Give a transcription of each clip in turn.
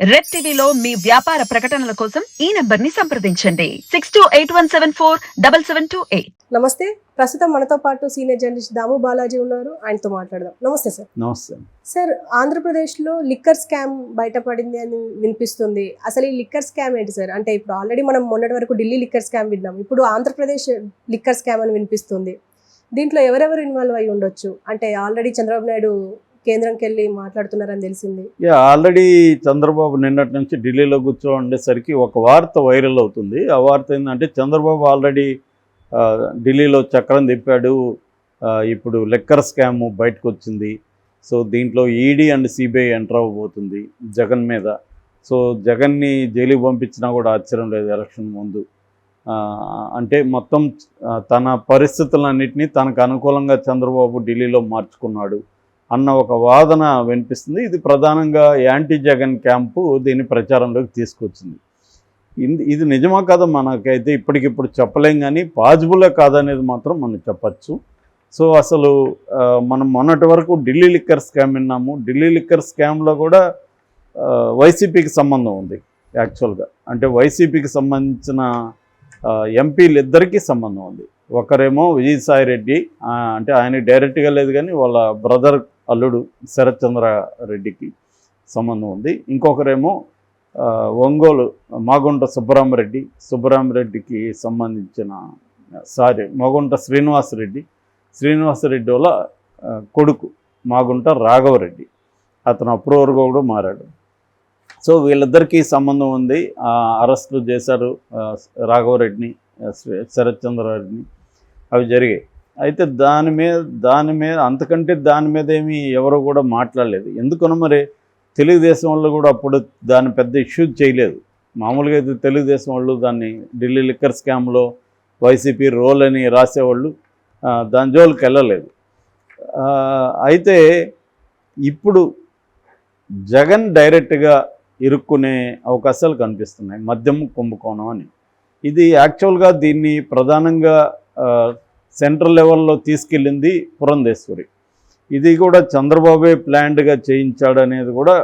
Red టీవీలో మీ వ్యాపార ప్రకటనల కోసం ఈ నంబర్ని సంప్రదించండి. Six two eight one seven four double seven two eight. నమస్తే. ప్రస్తుతం మనతో పాటు సీనియర్ జర్నలిస్ట్ దాము బాలాజీ ఉన్నారు. ఆయనతో మాట్లాడదాం. నమస్తే సార్. నమస్తే. సార్ ఆంధ్రప్రదేశ్లో లిక్కర్ స్కామ్ బయటపడింది అని వినిపిస్తుంది. అసలు ఈ లిక్కర్ స్కామ్ ఏంటి సార్? అంటే ఇప్పుడు ఆల్రెడీ మనం మొన్నటి వరకు ఢిల్లీ లిక్కర్ స్కామ్ విన్నాం. ఇప్పుడు ఆంధ్రప్రదేశ్ లిక్కర్ స్కామ్ అని వినిపిస్తుంది. దీంట్లో ఎవరెవరు ఇన్వాల్వ్ అయి ఉండొచ్చు? అంటే ఆల్రెడీ చంద్రబాబు నాయుడు కేంద్రంకి వెళ్ళి మాట్లాడుతున్నారని తెలిసింది. ఆల్రెడీ చంద్రబాబు నిన్నటి నుంచి ఢిల్లీలో కూర్చో ఉండేసరికి ఒక వార్త వైరల్ అవుతుంది. ఆ వార్త ఏంటంటే చంద్రబాబు ఆల్రెడీ ఢిల్లీలో చక్రం తిప్పాడు. ఇప్పుడు లెక్కర్ స్కామ్ బయటకు వచ్చింది సో దీంట్లో ఈడీ అండ్ సిబిఐ ఎంటర్ అవ్వబోతుంది జగన్ మీద. సో జగన్ని జైలుకి పంపించినా కూడా ఆశ్చర్యం లేదు ఎలక్షన్ ముందు. అంటే మొత్తం తన పరిస్థితులన్నింటినీ తనకు అనుకూలంగా చంద్రబాబు ఢిల్లీలో మార్చుకున్నాడు. అన్న ఒక వాదన వినిపిస్తుంది. ఇది ప్రధానంగా యాంటీ జగన్ క్యాంపు దీన్ని ప్రచారంలోకి తీసుకొచ్చింది. ఇది- నిజమా కాదా మనకైతే ఇప్పటికిప్పుడు చెప్పలేం కానీ పాజిబులే కాదనేది మాత్రం మనం చెప్పచ్చు. సో అసలు మనం మొన్నటి వరకు ఢిల్లీ లిక్కర్ స్కామ్ విన్నాము. ఢిల్లీ లిక్కర్ స్కామ్లో కూడా వైసీపీకి సంబంధం ఉంది యాక్చువల్గా. అంటే వైసీపీకి సంబంధించిన ఎంపీలు ఇద్దరికీ సంబంధం ఉంది. ఒకరేమో విజయసాయి రెడ్డి అంటే ఆయన డైరెక్ట్గా లేదు కానీ వాళ్ళ బ్రదర్ అల్లుడు శరత్చంద్ర రెడ్డికి సంబంధం ఉంది. ఇంకొకరేమో ఒంగోలు మాగుంట సుబ్బరామరెడ్డి సుబ్బరామరెడ్డికి సంబంధించిన సారీ మాగుంట శ్రీనివాసరెడ్డి శ్రీనివాసరెడ్డి వాళ్ళ కొడుకు మాగుంట రాఘవరెడ్డి. అతను అప్రూవర్గా కూడా మారాడు. సో వీళ్ళిద్దరికీ సంబంధం ఉంది. ఆ, అరెస్టులు చేశారు రాఘవరెడ్డిని ఆ, శ్రీ- అవి జరిగాయి. అయితే దాని మీద దాని మీద అంతకంటే దాని మీద ఏమీ ఎవరు కూడా మాట్లాడలేదు. ఎందుకనో మరి తెలుగుదేశం వాళ్ళు కూడా అప్పుడు దాన్ని పెద్ద ఇష్యూ చేయలేదు. మామూలుగా అయితే తెలుగుదేశం వాళ్ళు దాన్ని ఢిల్లీ లిక్కర్ స్కామ్లో వైసీపీ రోల్ అని రాసేవాళ్ళు దాని జోలికి వెళ్ళలేదు. అయితే ఇప్పుడు జగన్ డైరెక్ట్గా ఇరుక్కునే అవకాశాలు కనిపిస్తున్నాయి. మద్యం కుంభకోణం అని. ఇది యాక్చువల్గా దీన్ని ప్రధానంగా సెంట్రల్ లెవెల్లో తీసుకెళ్ళింది పురంధేశ్వరి. ఇది కూడా చంద్రబాబే ప్లాన్డ్గా చేయించాడనేది కూడా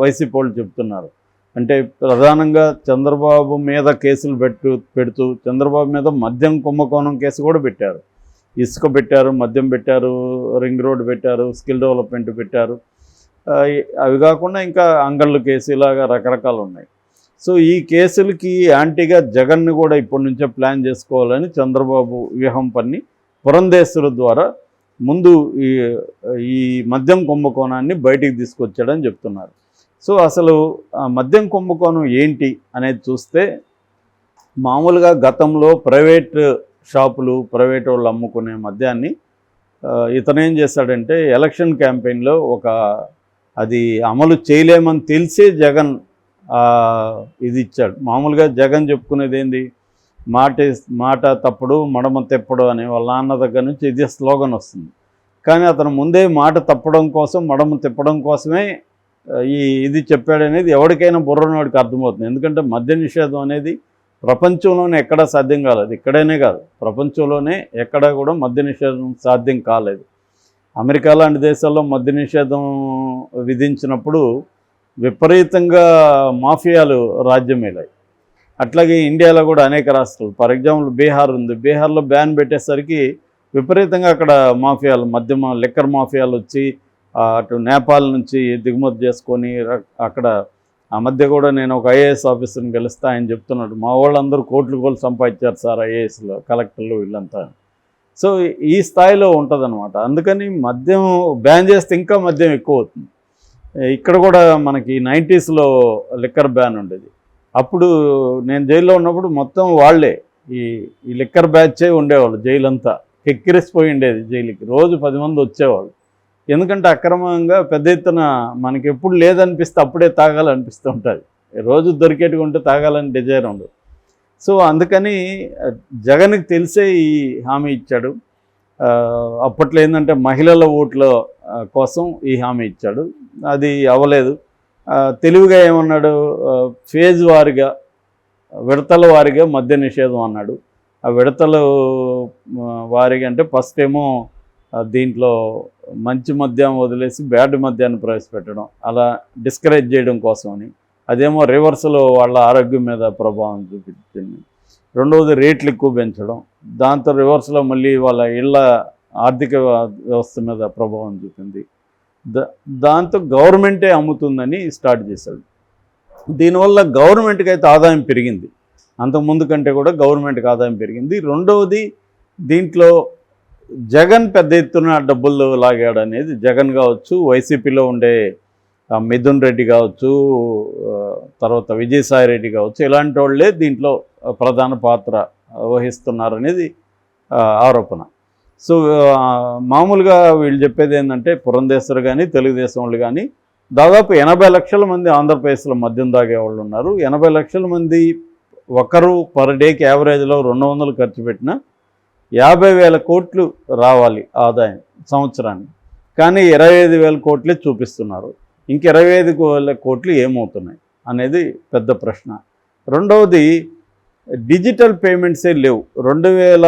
వైసీపీ వాళ్ళు చెప్తున్నారు. అంటే ప్రధానంగా చంద్రబాబు మీద కేసులు పెట్టు పెడుతూ చంద్రబాబు మీద మద్యం కుంభకోణం కేసు కూడా పెట్టారు. ఇసుక పెట్టారు మద్యం పెట్టారు రింగ్ రోడ్ పెట్టారు స్కిల్ డెవలప్మెంట్ పెట్టారు. అవి కాకుండా ఇంకా అంగళ్ళు కేసు ఇలాగా రకరకాలు ఉన్నాయి. సో ఈ కేసులకి యాంటీగా జగన్ను కూడా ఇప్పటి నుంచే ప్లాన్ చేసుకోవాలని చంద్రబాబు వ్యూహం పన్ని పురంధేశ్వరు ద్వారా ముందు ఈ ఈ మద్యం కుంభకోణాన్ని బయటికి తీసుకొచ్చాడని చెప్తున్నారు. సో అసలు ఆ మద్యం కుంభకోణం ఏంటి అనేది చూస్తే మామూలుగా గతంలో ప్రైవేట్ షాపులు ప్రైవేట్ వాళ్ళు అమ్ముకునే మద్యాన్ని ఇతనేం చేశాడంటే ఎలక్షన్ క్యాంపెయిన్లో ఒక అది అమలు చేయలేమని తెలిసే జగన్ ఇది ఇచ్చాడు. మామూలుగా జగన్ చెప్పుకునేది ఏంది? మాట మాట తప్పుడు మడమ తెప్పడు అని వాళ్ళ నాన్న దగ్గర నుంచి ఇది స్లోగన్ వస్తుంది. కానీ అతను ముందే మాట తప్పడం కోసం మడమ తిప్పడం కోసమే ఈ ఇది చెప్పాడనేది ఎవరికైనా బుర్రనోడికి అర్థమవుతుంది. ఎందుకంటే మద్య నిషేధం అనేది ప్రపంచంలోనే ఎక్కడా సాధ్యం కాలేదు. ఇక్కడనే కాదు. ప్రపంచంలోనే ఎక్కడా కూడా మద్య నిషేధం సాధ్యం కాలేదు. అమెరికా లాంటి దేశాల్లో మద్య నిషేధం విధించినప్పుడు విపరీతంగా మాఫియాలు రాజ్యమేలాయి అట్లాగే ఇండియాలో కూడా అనేక రాష్ట్రాలు. ఫర్ ఎగ్జాంపుల్ బీహార్ ఉంది. బీహార్లో బ్యాన్ పెట్టేసరికి విపరీతంగా అక్కడ మాఫియాలు మద్యమ లిక్కర్ మాఫియాలు వచ్చి అటు నేపాల్ నుంచి దిగుమతి చేసుకొని అక్కడ ఆ మధ్య కూడా నేను ఒక ఐఏఎస్ ఆఫీసర్ని గెలిస్తే ఆయన చెప్తున్నాడు. మా వాళ్ళందరూ కోట్లు కోట్లు సంపాదించారు సార్ ఐఏఎస్లో కలెక్టర్లు వీళ్ళంతా. సో ఈ స్థాయిలో ఉంటుందన్నమాట. అందుకని మద్యం బ్యాన్ చేస్తే ఇంకా మద్యం ఎక్కువ అవుతుంది. ఇక్కడ కూడా మనకి నైంటీస్లో లిక్కర్ బ్యాన్ ఉండేది. అప్పుడు నేను జైల్లో ఉన్నప్పుడు మొత్తం వాళ్ళే ఈ ఈ లిక్కర్ బ్యాచే ఉండేవాళ్ళు జైలు అంతా కెక్కిరిసిపోయి ఉండేది జైలుకి. రోజు పది మంది వచ్చేవాళ్ళు. ఎందుకంటే అక్రమంగా పెద్ద ఎత్తున మనకి ఎప్పుడు లేదనిపిస్తే అప్పుడే తాగాలనిపిస్తూ ఉంటుంది. రోజు దొరికేట్టుగా ఉంటే తాగాలని డిజైర్ ఉండదు. సో అందుకని జగన్కి తెలిసే ఈ హామీ ఇచ్చాడు. అప్పట్లో ఏంటంటే మహిళల ఓట్ల కోసం ఈ హామీ ఇచ్చాడు. అది అవ్వలేదు. తెలివిగా ఏమన్నాడు? ఫేజ్ వారిగా విడతల వారిగా మద్య నిషేధం అన్నాడు. ఆ విడతలు వారిగా అంటే ఫస్ట్ ఏమో దీంట్లో మంచి మద్యం వదిలేసి బ్యాడ్ మద్యాన్ని ప్రవేశపెట్టడం అలా డిస్కరేజ్ చేయడం కోసమని. అదేమో రివర్స్లో వాళ్ళ ఆరోగ్యం మీద ప్రభావం చూపించింది. రెండవది రేట్లు ఎక్కువ పెంచడం దాంతో రివర్స్లో మళ్ళీ వాళ్ళ ఇళ్ళ ఆర్థిక వ్యవస్థ మీద ప్రభావం చూపింది. దాంతో గవర్నమెంటే అమ్ముతుందని స్టార్ట్ చేశాడు. దీనివల్ల గవర్నమెంట్కి అయితే ఆదాయం పెరిగింది. అంతకుముందు కంటే కూడా గవర్నమెంట్కి ఆదాయం పెరిగింది. రెండవది దీంట్లో జగన్ పెద్ద ఎత్తున డబ్బులు లాగాడు అనేది జగన్ కావచ్చు వైసీపీలో ఉండే మిథున్ రెడ్డి కావచ్చు తర్వాత విజయసాయి రెడ్డి కావచ్చు ఇలాంటి వాళ్ళే దీంట్లో ప్రధాన పాత్ర వహిస్తున్నారు అనేది ఆరోపణ. సో మామూలుగా వీళ్ళు చెప్పేది ఏంటంటే పురంధేశ్వరు కానీ తెలుగుదేశం వాళ్ళు కానీ దాదాపు ఎనభై లక్షల మంది ఆంధ్రప్రదేశ్లో మద్యం తాగే వాళ్ళు ఉన్నారు. ఎనభై లక్షల మంది ఒకరు పర్ డేకి యావరేజ్లో రెండు వందలు ఖర్చు పెట్టినా యాభై వేల కోట్లు రావాలి ఆదాయం సంవత్సరానికి. కానీ ఇరవై ఐదు వేల కోట్లే చూపిస్తున్నారు. ఇంక ఇరవై ఐదు వేల కోట్లు ఏమవుతున్నాయి అనేది పెద్ద ప్రశ్న. రెండవది డిజిటల్ పేమెంట్సే లేవు. రెండు వేల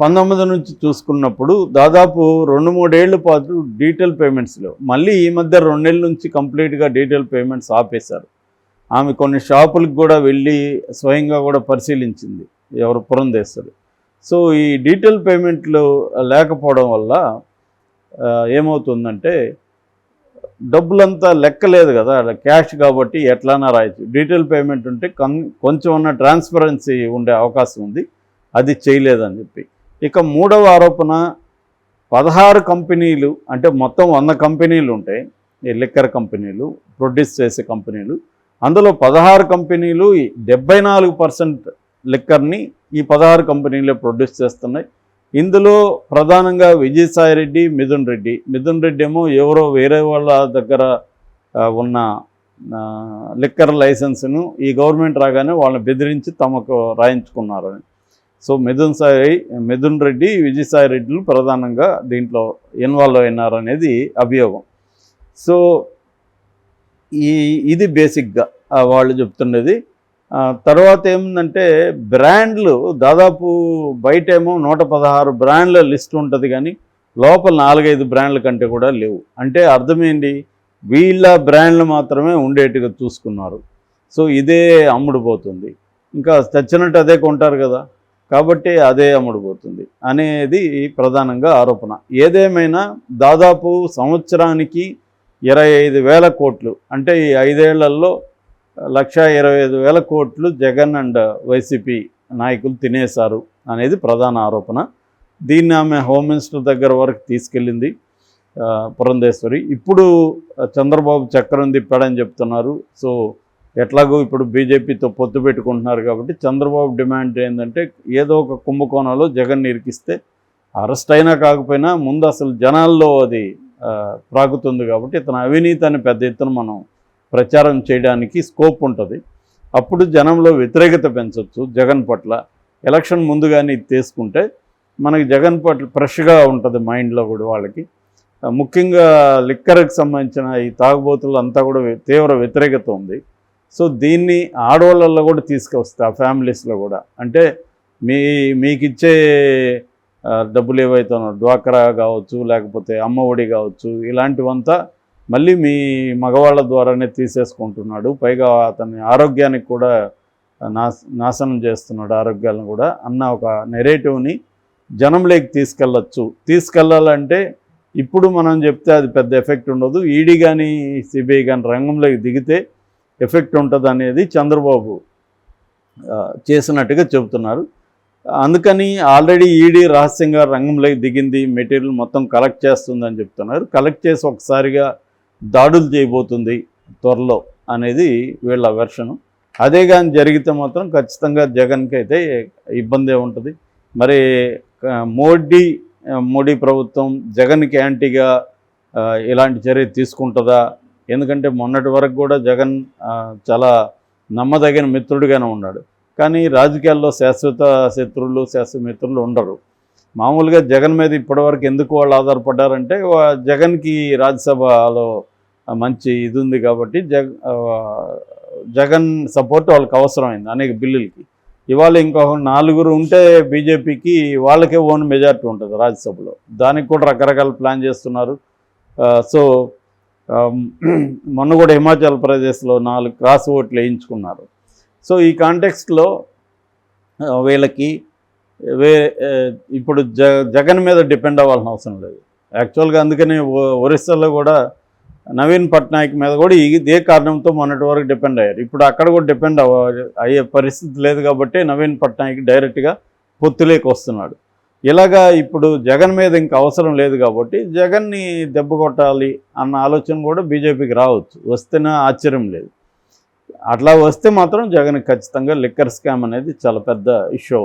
పంతొమ్మిది నుంచి చూసుకున్నప్పుడు దాదాపు రెండు మూడేళ్ళ పాటు డిజిటల్ పేమెంట్స్లో మళ్ళీ ఈ మధ్య రెండేళ్ళ నుంచి కంప్లీట్గా డిజిటల్ పేమెంట్స్ ఆపేశారు. ఆమె కొన్ని షాపులకు కూడా వెళ్ళి స్వయంగా కూడా పరిశీలించింది ఎవరు పురంధేశ్వరు. సో ఈ డిజిటల్ పేమెంట్లు లేకపోవడం వల్ల ఏమవుతుందంటే డబ్బులంతా లెక్కలేదు కదా క్యాష్ కాబట్టి ఎట్లానా రాయొచ్చు. డీటెయిల్ పేమెంట్ ఉంటే కం కొంచెం ఉన్న ట్రాన్స్పరెన్సీ ఉండే అవకాశం ఉంది అది చేయలేదని చెప్పి. ఇక మూడవ ఆరోపణ పదహారు కంపెనీలు అంటే మొత్తం వంద కంపెనీలు ఉంటాయి ఈ లిక్కర్ కంపెనీలు ప్రొడ్యూస్ చేసే కంపెనీలు అందులో పదహారు కంపెనీలు డెబ్బై నాలుగు పర్సెంట్ లిక్కర్ని ఈ పదహారు కంపెనీలే ప్రొడ్యూస్ చేస్తున్నాయి. ఇందులో ప్రధానంగా విజయసాయి రెడ్డి మిథున్ రెడ్డి. మిథున్ రెడ్డి ఏమో ఎవరో వేరే వాళ్ళ దగ్గర ఉన్న లిక్కర్ లైసెన్స్ను ఈ గవర్నమెంట్ రాగానే వాళ్ళని బెదిరించి తమకు రాయించుకున్నారని. సో మిథున్ సాయి మిథున్ రెడ్డి విజయసాయి రెడ్డిలు ప్రధానంగా దీంట్లో ఇన్వాల్వ్ అయినారనేది అభియోగం. సో ఈ ఇది బేసిక్గా వాళ్ళు చెప్తున్నది తర్వాత ఏముందంటే బ్రాండ్లు దాదాపు బయట ఏమో నూట పదహారు బ్రాండ్ల లిస్ట్ ఉంటుంది కానీ లోపల నాలుగైదు బ్రాండ్ల కంటే కూడా లేవు. అంటే అర్థమేంటి? వీళ్ళ బ్రాండ్లు మాత్రమే ఉండేట్టుగా చూసుకున్నారు. సో ఇదే అమ్ముడుపోతుంది ఇంకా చచ్చినట్టు అదే కొంటారు కదా? కాబట్టి అదే అమ్ముడుపోతుంది అనేది ప్రధానంగా ఆరోపణ. ఏదేమైనా దాదాపు సంవత్సరానికి ఇరవై ఐదు వేల కోట్లు అంటే ఈ ఐదేళ్ళలో లక్ష ఇరవై ఐదు వేల కోట్లు జగన్ అండ్ వైసీపీ నాయకులు తినేశారు అనేది ప్రధాన ఆరోపణ. దీన్ని ఆమె హోమ్ మినిస్టర్ దగ్గర వరకు తీసుకెళ్ళింది పురంధేశ్వరి. ఇప్పుడు చంద్రబాబు చక్రం తిప్పాడని చెప్తున్నారు. సో ఎట్లాగో ఇప్పుడు బీజేపీతో పొత్తు పెట్టుకుంటున్నారు కాబట్టి చంద్రబాబు డిమాండ్ ఏంటంటే ఏదో ఒక కుంభకోణంలో జగన్ ఇరికిస్తే అరెస్ట్ అయినా కాకపోయినా ముందు అసలు జనాల్లో అది ప్రాగుతుంది కాబట్టి ఇతను అవినీతి అని పెద్ద ఎత్తున మనం ప్రచారం చేయడానికి స్కోప్ ఉంటుంది. అప్పుడు జనంలో వ్యతిరేకత పెంచవచ్చు జగన్ పట్ల. ఎలక్షన్ ముందుగానే ఇది తీసుకుంటే మనకి జగన్ పట్ల ఫ్రెష్గా ఉంటుంది మైండ్లో కూడా వాళ్ళకి. ముఖ్యంగా లిక్కర్కి సంబంధించిన ఈ తాగుబోతులు అంతా కూడా తీవ్ర వ్యతిరేకత ఉంది. సో దీన్ని ఆడవాళ్ళల్లో కూడా తీసుకొస్తా ఆ ఫ్యామిలీస్లో కూడా. అంటే మీ మీకు ఇచ్చే డబ్బులు ఏవైతే ఉన్నాయో డ్వాక్రా కావచ్చు లేకపోతే అమ్మ ఒడి కావచ్చు ఇలాంటివంతా మళ్ళీ మీ మగవాళ్ళ ద్వారానే తీసేసుకుంటున్నాడు. పైగా అతని ఆరోగ్యానికి కూడా నాశ నాశనం చేస్తున్నాడు ఆరోగ్యాలను కూడా. అన్న ఒక నెరేటివ్ని జనంలోకి తీసుకెళ్ళచ్చు. తీసుకెళ్ళాలంటే ఇప్పుడు మనం చెప్తే అది పెద్ద ఎఫెక్ట్ ఉండదు. ఈడీ కానీ సిబిఐ కానీ రంగంలోకి దిగితే ఎఫెక్ట్ ఉంటుంది అనేది చంద్రబాబు చేసినట్టుగా చెబుతున్నారు. అందుకని ఆల్రెడీ ఈడీ రహస్యంగా రంగంలోకి దిగింది మెటీరియల్ మొత్తం కలెక్ట్ చేస్తుందని చెప్తున్నారు. కలెక్ట్ చేసి ఒకసారిగా దాడులు చేయబోతుంది త్వరలో అనేది వీళ్ళ వెర్షను. అదే కానీ జరిగితే మాత్రం ఖచ్చితంగా జగన్కి అయితే ఇబ్బందే ఉంటుంది. మరి మోడీ మోడీ ప్రభుత్వం జగన్కి యాంటీగా ఇలాంటి చర్య తీసుకుంటుందా? ఎందుకంటే మొన్నటి వరకు కూడా జగన్ చాలా నమ్మదగిన మిత్రుడిగానే ఉన్నాడు. కానీ రాజకీయాల్లో శాశ్వత శత్రువులు శాశ్వత మిత్రులు ఉండరు. మామూలుగా జగన్ మీద ఇప్పటివరకు ఎందుకు వాళ్ళు ఆధారపడ్డారంటే వా- జగన్కి రాజ్యసభలో మంచి ఇది ఉంది కాబట్టి జగ జగన్ సపోర్ట్ వాళ్ళకి అవసరమైంది అనేక బిల్లులకి. ఇవాళ ఇంకొక నాలుగురు ఉంటే బీజేపీకి వాళ్ళకే ఓన్ మెజార్టీ ఉంటుంది రాజ్యసభలో. దానికి కూడా రకరకాల ప్లాన్ చేస్తున్నారు. సో మొన్న కూడా హిమాచల్ ప్రదేశ్లో నాలుగు క్రాస్ ఓట్లు వేయించుకున్నారు. సో ఈ కాంటెక్స్ట్లో వీళ్ళకి వే ఇప్పుడు జ జగన్ మీద డిపెండ్ అవ్వాల్సిన అవసరం లేదు. యాక్చువల్గా అందుకనే ఒ- ఒరిస్సాలో కూడా నవీన్ పట్నాయక్ మీద కూడా ఇదే కారణంతో మొన్నటి వరకు డిపెండ్ అయ్యారు. ఇప్పుడు అక్కడ కూడా డిపెండ్ అవ్వ అయ్యే పరిస్థితి లేదు కాబట్టి నవీన్ పట్నాయక్ డైరెక్ట్గా పొత్తులేకి వస్తున్నాడు. ఇలాగా ఇప్పుడు జగన్ మీద ఇంకా అవసరం లేదు కాబట్టి జగన్ని దెబ్బ కొట్టాలి అన్న ఆలోచన కూడా బీజేపీకి రావచ్చు. వస్తేనే ఆశ్చర్యం లేదు. అట్లా వస్తే మాత్రం జగన్ ఖచ్చితంగా లిక్కర్ స్కామ్ అనేది చాలా పెద్ద ఇష్యూ